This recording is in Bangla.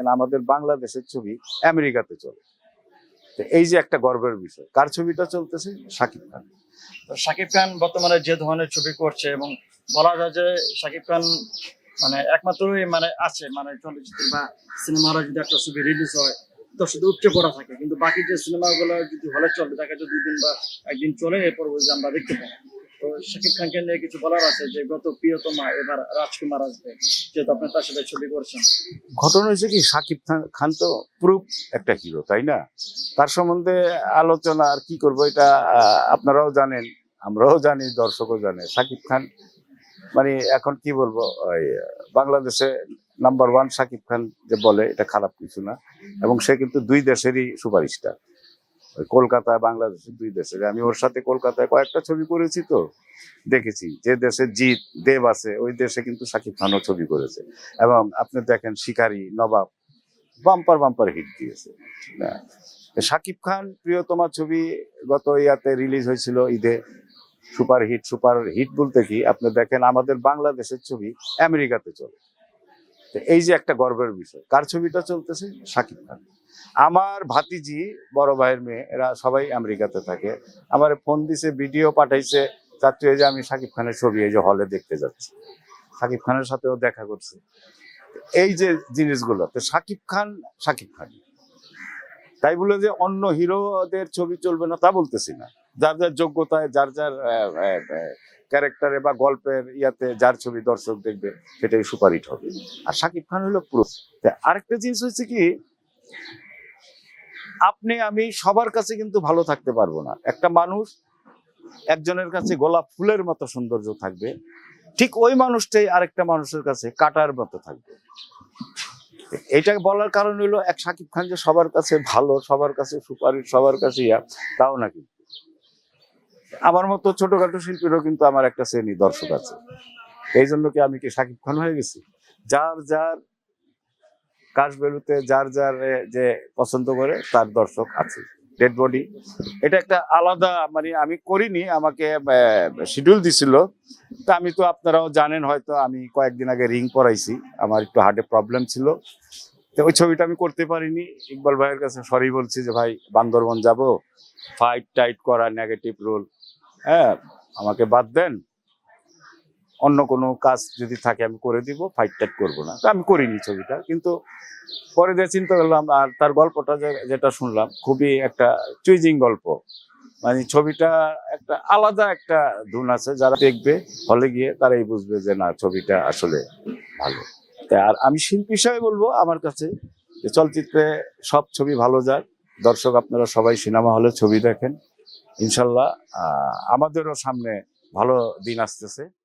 আমাদের বাংলাদেশের ছবি আমেরিকাতে চলে। এই যে একটা গর্বের বিষয়, কার ছবিটা চলতেছে? শাকিব খান। শাকিব খান বর্তমানে যে ধরনের ছবি করছে এবং বলা যায় যে শাকিব খান মানে একমাত্রই মানে আছে মানে চলচ্চিত্র বা সিনেমা যদি একটা ছবি রিলিজ হয়, তো শুধু উপচে পড়া থাকে। কিন্তু বাকি যে সিনেমাগুলো যদি হলে চলে দেখা যায় দুই দিন বা একদিন চলে, এরপর আমরা দেখতে পাই তো শাকিব খানকে নিয়ে কিছু বলার আছে যে, গত প্রিয়তমা এবার রাজকুমার আসবে যেহেতু আপনি তার সাথে ছবি করছেন। ঘটনা হয়েছে কি, শাকিব খান- তো প্রুফ একটা হিরো তাই না? তার সম্বন্ধে আলোচনা আর কি করব এটা আপনারাও জানেন, আমরাও জানি, দর্শকও জানে। শাকিব খান মানে এখন কি বলব বাংলাদেশে নাম্বার ওয়ান শাকিব খান যে বলে, এটা খারাপ কিছু না। এবং সে কিন্তু দুই দেশেরই সুপারস্টার। ওই কলকাতা বাংলাদেশের দুই দেশের। আমি ওর সাথে কলকাতায় কয়েকটা ছবি করেছি তো, দেখেছি যে দেশে জিৎ, দেব আছে, ওই দেশে কিন্তু শাকিব খানও ছবি করেছে। এবং আপনি দেখেন শিকারি, নবাব, বাম্পার বাম্পার হিট দিয়েছে। না। শাকিব খান প্রিয়তমা ছবি গত ইয়াতে রিলিজ হয়েছিল ঈদে। সুপার হিট সুপার হিট বলতে কি? আপনি দেখেন আমাদের বাংলাদেশের ছবি আমেরিকাতে চলে। এই যে একটা গর্বের বিষয়, কার ছবিটা চলতেছে? শাকিব খান। আমার ভাতিজি, বড় ভাইয়ের মেয়ে, এরা সবাই আমেরিকাতে থাকে। আমার ফোন দিছে, ভিডিও পাঠাইছে। চাচ্ছি যে আমি শাকিব খানের ছবি, এই যে হলে দেখতে যাচ্ছি। শাকিব খানের সাথেও দেখা করছে। এই যে জিনিসগুলো, তো শাকিব খান শাকিব খান। তাই বলে যে অন্য হিরোদের ছবি চলবে না তা বলতেছি না। যার যার যোগ্যতায়, যার যার ক্যারেক্টারে বা গল্পের ইয়াতে যার ছবি দর্শক দেখবে, সেটাই সুপারহিট হবে। আর শাকিব খান হলো পুরো আরেকটা জিনিস হচ্ছে কি আপনি, আমি সবার কাছে কিন্তু ভালো থাকতে পারব না। একটা মানুষ একজনের কাছে গোলাপ ফুলের মতো সৌন্দর্য থাকবে, ঠিক ওই মানুষটাই আরেকটা মানুষের কাছে কাটার মতো থাকবে। এটা বলার কারণ হলো, এক সাকিব খান যে সবার কাছে ভালো, সবার কাছে সুপারিশ, সবার কাছে ইয়া, তাও নাকি আমার মতো ছোটখাটো শিল্পীরও কিন্তু আমার একটা শ্রেণি দর্শক আছে। এই জন্য কি আমি কি সাকিব খান হয়ে গেছি? যার যার কাশ বেলুতে যার যার যে পছন্দ করে, তার দর্শক আছে। ডেড বডি এটা একটা আলাদা মানে আমি করিনি, আমাকে শিডিউল দিছিল। তা আমি তো আপনারাও জানেন, হয়তো আমি কয়েকদিন আগে রিং পরাইছি। আমার একটু হার্টে প্রবলেম ছিল। তো ওই ছবিটা আমি করতে পারিনি। ইকবাল ভাইয়ের কাছে সরি বলছি যে, ভাই, বান্দরবন যাব। ফাইট টাইট করা নেগেটিভ রোল হ্যাঁ আমাকে বাদ দেন। অন্য কোনো কাজ যদি থাকে, আমি করে দিব ফাইট টাইট করব না। আমি করিনি ছবিটা, কিন্তু পরে দিয়ে চিন্তা করলাম, আর তার গল্পটা যে- যেটা শুনলাম, খুবই একটা চুইজিং গল্প। মানে ছবিটা একটা আলাদা একটা ধুন আছে, যারা দেখবে, হলে গিয়ে তারাই বুঝবে যে, না, ছবিটা আসলে ভালো। তা আর আমি শিল্পী হিসাবে বলব আমার কাছে, যে চলচ্চিত্রে সব ছবি ভালো যাক। দর্শক আপনারা সবাই সিনেমা হলে ছবি দেখেন। ইনশাল্লাহ আমাদেরও সামনে ভালো দিন আসতেছে।